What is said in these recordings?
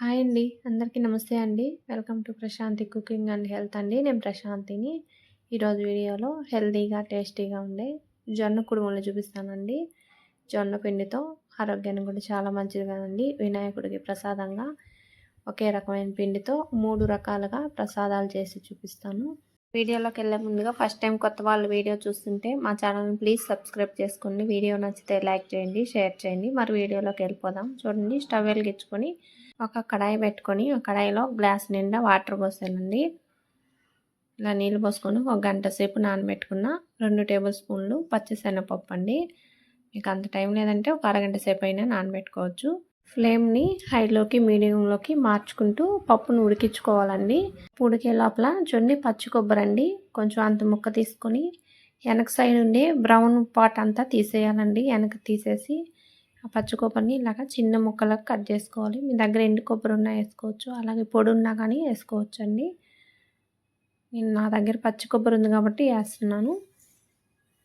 Hi అండి. అందరికీ నమస్తే అండి. Welcome to Prashanthi cooking and health అండి. నేను ప్రశాంతిని. ఈరోజు వీడియోలో హెల్తీగా టేస్టీగా ఉండే జొన్న కుడుములు చూపిస్తానండి. జొన్న పిండితో ఆరోగ్యానికి కూడా చాలా మంచిది కదండి వినాయకుడికి ప్రసాదంగా ఒకే రకమైన పిండితో మూడు రకాలుగా ప్రసాదాలు చేసి చూపిస్తాను. వీడియోలోకి వెళ్ళే ముందుగా ఫస్ట్ టైం కొత్త వాళ్ళు వీడియో చూస్తుంటే మా ఛానల్ని ప్లీజ్ సబ్స్క్రైబ్ చేసుకోండి. వీడియో నచ్చితే లైక్ చేయండి షేర్ చేయండి. మరి వీడియోలోకి వెళ్ళిపోదాం. చూడండి స్టవ్ వెలిగించుకొని ఒక కడాయి పెట్టుకొని ఆ కడాయిలో గ్లాస్ నిండా వాటర్ పోసానండి ఇలా నీళ్ళు పోసుకొని ఒక గంట సేపు నానబెట్టుకున్న రెండు టేబుల్ స్పూన్లు పచ్చిశనగపప్పు అండి. మీకు అంత టైం లేదంటే ఒక అరగంట సేపు అయినా నానబెట్టుకోవచ్చు. ఫ్లేమ్ని హైలోకి మీడియంలోకి మార్చుకుంటూ పప్పును ఉడికించుకోవాలండి. ఉడికే లోపల జొన్ని పచ్చి కొబ్బరి అండి. కొంచెం అంత ముక్క తీసుకొని వెనక సైడ్ ఉండే బ్రౌన్ పాట్ అంతా తీసేయాలండి. వెనక తీసేసి ఆ పచ్చి కొబ్బరిని ఇలాగ చిన్న ముక్కలకు కట్ చేసుకోవాలి. మీ దగ్గర ఎండు కొబ్బరి ఉన్నా వేసుకోవచ్చు. అలాగే పొడి ఉన్నా కానీ వేసుకోవచ్చు అండి నేను నా దగ్గర పచ్చి కొబ్బరి ఉంది కాబట్టి వేస్తున్నాను.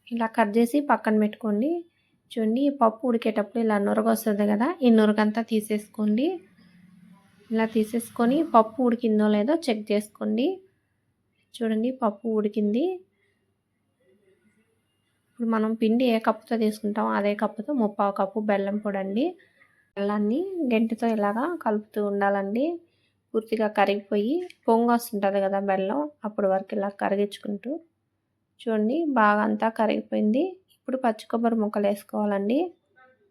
ఇలా కట్ చేసి పక్కన పెట్టుకోండి. చూడండి ఈ పప్పు ఉడికేటప్పుడు ఇలా నురగ వస్తుంది కదా ఈ నురగంతా తీసేసుకోండి. ఇలా తీసేసుకొని పప్పు ఉడికిందో లేదో చెక్ చేసుకోండి. చూడండి పప్పు ఉడికింది. ఇప్పుడు మనం పిండి ఏ కప్పుతో తీసుకుంటామో అదే కప్పుతో ముప్పావు కప్పు బెల్లం పొడండి బెల్లాన్ని గంటితో ఇలాగా కలుపుతూ ఉండాలండి. పూర్తిగా కరిగిపోయి పొంగొస్తుంటుంది కదా బెల్లం అప్పటి వరకు ఇలా కరిగించుకుంటూ. చూడండి బాగా అంతా కరిగిపోయింది. ఇప్పుడు పచ్చి కొబ్బరి ముక్కలు వేసుకోవాలండి.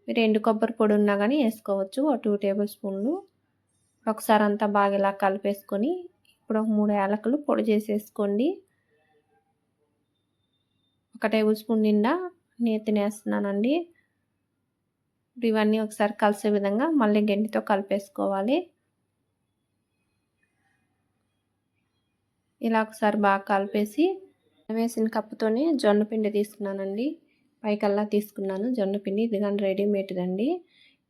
మీరు ఎండు కొబ్బరి పొడి ఉన్నా కానీ వేసుకోవచ్చు ఒక టూ టేబుల్ స్పూన్లు. ఒకసారి అంతా బాగా ఇలా కలిపేసుకొని ఇప్పుడు ఒక మూడు యాలకులు పొడి చేసేసుకోండి. ఒక టేబుల్ స్పూన్ నిండా నేతిని వేస్తున్నానండి. ఇవన్నీ ఒకసారి కలిసే విధంగా మళ్ళీ గంటితో కలిపేసుకోవాలి. ఇలా ఒకసారి బాగా కలిపేసి వేసిన కప్పుతోనే జొన్నపిండి తీసుకున్నానండి. పైకల్లా తీసుకున్నాను. జొన్నపిండి ఇది కానీ రెడీమేడ్దండి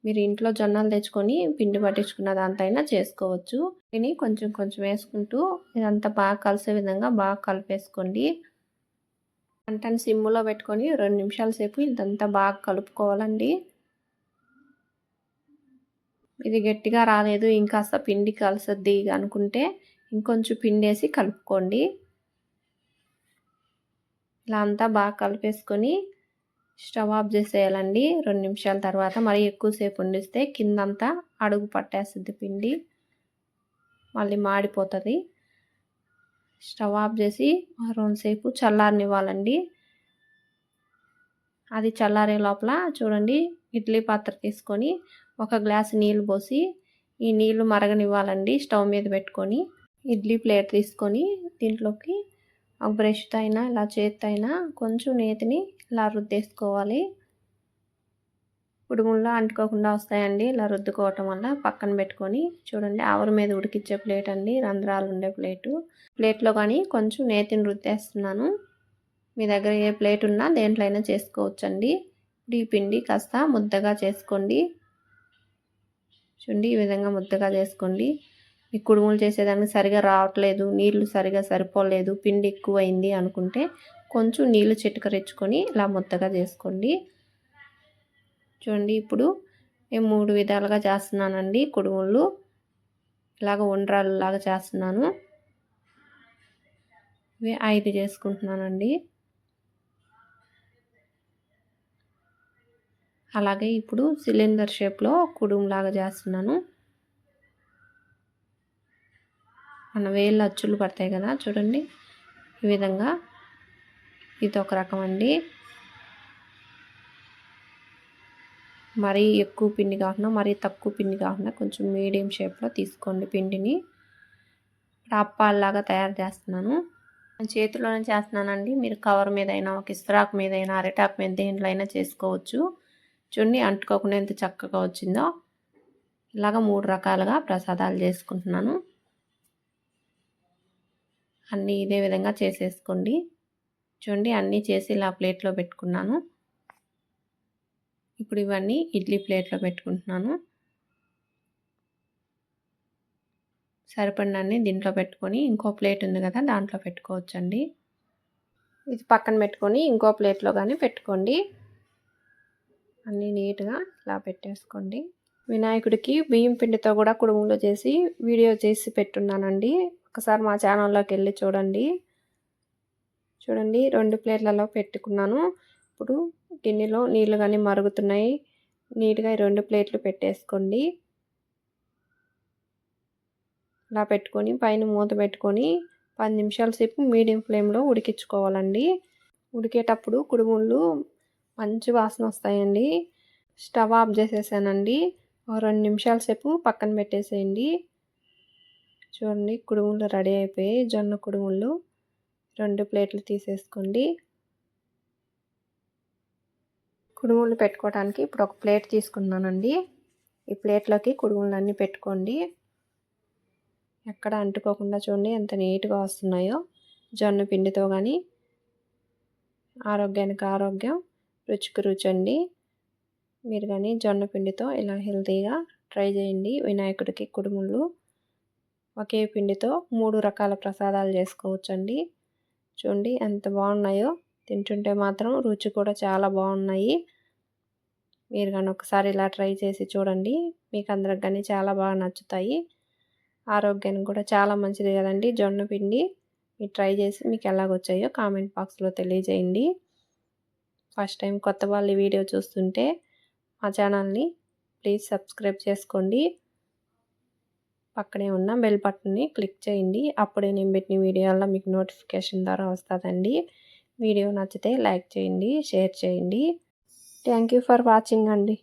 మీరు ఇంట్లో జొన్నలు తెచ్చుకొని పిండి పట్టించుకున్న దాంతైనా చేసుకోవచ్చు. దీన్ని కొంచెం కొంచెం వేసుకుంటూ ఇదంతా బాగా కలిసే విధంగా బాగా కలిపేసుకోండి. పంటను సిమ్ములో పెట్టుకొని రెండు నిమిషాల సేపు ఇదంతా బాగా కలుపుకోవాలండి. ఇది గట్టిగా రాలేదు. ఇంకాస్త పిండి కలిసద్ది అనుకుంటే ఇంకొంచెం పిండేసి కలుపుకోండి. ఇలా అంతా బాగా కలిపేసుకొని స్టవ్ ఆఫ్ చేసేయాలండి. రెండు నిమిషాల తర్వాత మరి ఎక్కువసేపు వండిస్తే కిందంతా అడుగు పట్టేస్తుంది పిండి. మళ్ళీ మాడిపోతుంది. స్టవ్ ఆఫ్ చేసి రెండుసేపు చల్లారనివ్వాలండి. అది చల్లారే లోపల చూడండి ఇడ్లీ పాత్ర తీసుకొని ఒక గ్లాస్ నీళ్ళు పోసి ఈ నీళ్ళు మరగనివ్వాలండి స్టవ్ మీద పెట్టుకొని. ఇడ్లీ ప్లేట్ తీసుకొని దీంట్లోకి ఒక బ్రష్తో అయినా ఇలా చేతితో అయినా కొంచెం నేతిని ఇలా రుద్దేసుకోవాలి. ఉడుముల్లో అంటుకోకుండా వస్తాయండి ఇలా రుద్దుకోవటం వల్ల పక్కన పెట్టుకొని. చూడండి ఆవరి మీద ఉడికిచ్చే ప్లేట్ అండి రంధ్రాలు ఉండే ప్లేటు. ప్లేట్లో కానీ కొంచెం నేతిని రుద్దేస్తున్నాను. మీ దగ్గర ఏ ప్లేట్ ఉన్నా దేంట్లో అయినా చేసుకోవచ్చండి. ఇప్పుడు ఈ పిండి కాస్త ముద్దగా చేసుకోండి. చూడండి ఈ విధంగా ముద్దగా చేసుకోండి. ఈ కుడుములు చేసేదానికి సరిగా రావట్లేదు నీళ్ళు సరిగా సరిపోలేదు పిండి ఎక్కువైంది అనుకుంటే కొంచెం నీళ్ళు చిట్కరించుకొని ఇలా ముద్దగా చేసుకోండి. చూడండి ఇప్పుడు నేను మూడు విధాలుగా చేస్తున్నానండి కుడుములు. ఇలాగ ఉండ్రాలు లాగా చేస్తున్నాను. ఇవి ఐదు చేసుకుంటున్నానండి. అలాగే ఇప్పుడు సిలిండర్ షేప్లో కుడుములాగా చేస్తున్నాను. మన వేళ్ళు అచ్చులు పడతాయి కదా చూడండి. ఈ విధంగా ఇది ఒక రకం అండి. మరీ ఎక్కువ పిండి కాకుండా మరీ తక్కువ పిండి కాకుండా కొంచెం మీడియం షేప్లో తీసుకోండి పిండిని. ఇప్పుడు అప్పాల్లాగా తయారు చేస్తున్నాను. చేతిలోనే చేస్తున్నానండి. మీరు కవర్ మీద అయినా ఒక ఇస్త్రాక్ మీద అయినా అరిటాక్ మీద దేంట్లో అయినా చేసుకోవచ్చు. చున్ని అంటుకోకుండా ఎంత చక్కగా వచ్చిందో. ఇలాగ మూడు రకాలుగా ప్రసాదాలు చేసుకుంటున్నాను. అన్నీ ఇదే విధంగా చేసేసుకోండి. చూడండి అన్నీ చేసి ఇలా ప్లేట్లో పెట్టుకున్నాను. ఇప్పుడు ఇవన్నీ ఇడ్లీ ప్లేట్లో పెట్టుకుంటున్నాను. సరిపడినన్ని దీంట్లో పెట్టుకొని ఇంకో ప్లేట్ ఉంది కదా దాంట్లో పెట్టుకోవచ్చండి. ఇది పక్కన పెట్టుకొని ఇంకో ప్లేట్లో కానీ పెట్టుకోండి. అన్నీ నీట్గా ఇలా పెట్టేసుకోండి. వినాయకుడికి బియ్యం పిండితో కూడా కుడుములు చేసి వీడియో చేసి పెట్టున్నానండి. ఒకసారి మా ఛానల్లోకి వెళ్ళి చూడండి. చూడండి రెండు ప్లేట్లలో పెట్టుకున్నాను. ఇప్పుడు గిన్నెలో నీళ్ళు కానీ మరుగుతున్నాయి. నీట్గా రెండు ప్లేట్లు పెట్టేసుకోండి. ఇలా పెట్టుకొని పైన మూత పెట్టుకొని పది నిమిషాల సేపు మీడియం ఫ్లేమ్లో ఉడికించుకోవాలండి. ఉడికేటప్పుడు కుడుముళ్ళు మంచి వాసన వస్తాయండి. స్టవ్ ఆఫ్ చేసేసానండి. ఒక రెండు నిమిషాల సేపు పక్కన పెట్టేసేయండి. చూడండి కుడుములు రెడీ అయిపోయాయి. జొన్న కుడుములు రెండు ప్లేట్లు తీసేసుకోండి. కుడుములు పెట్టుకోవడానికి ఇప్పుడు ఒక ప్లేట్ తీసుకున్నానండి. ఈ ప్లేట్లోకి కుడుములు అన్నీ పెట్టుకోండి. ఎక్కడ అంటుకోకుండా చూడండి ఎంత నీట్గా వస్తున్నాయో. జొన్న పిండితో కానీ ఆరోగ్యానికి ఆరోగ్యం రుచికి రుచి అండి. మీరు కానీ జొన్న పిండితో ఇలా హెల్తీగా ట్రై చేయండి. వినాయకుడికి కుడుములు ఒకే పిండితో మూడు రకాల ప్రసాదాలు చేసుకోవచ్చండి. చూడండి ఎంత బాగున్నాయో. తింటుంటే మాత్రం రుచి కూడా చాలా బాగున్నాయి. మీరు కానీ ఒకసారి ఇలా ట్రై చేసి చూడండి. మీకు అందరికి కానీ చాలా బాగా నచ్చుతాయి. ఆరోగ్యానికి కూడా చాలా మంచిది కదండి జొన్న పిండి. మీరు ట్రై చేసి మీకు ఎలాగొచ్చాయో కామెంట్ బాక్స్లో తెలియజేయండి. ఫస్ట్ టైం కొత్త వాళ్ళు వీడియో చూస్తుంటే మా ఛానల్ని ప్లీజ్ సబ్స్క్రైబ్ చేసుకోండి. పక్కనే ఉన్న బెల్ బటన్ని క్లిక్ చేయండి. అప్పుడే నేను పెట్టిన వీడియోలో మీకు నోటిఫికేషన్ ద్వారా వస్తుందండి. వీడియో నచ్చితే లైక్ చేయండి షేర్ చేయండి. థ్యాంక్ ఫర్ వాచింగ్ అండి.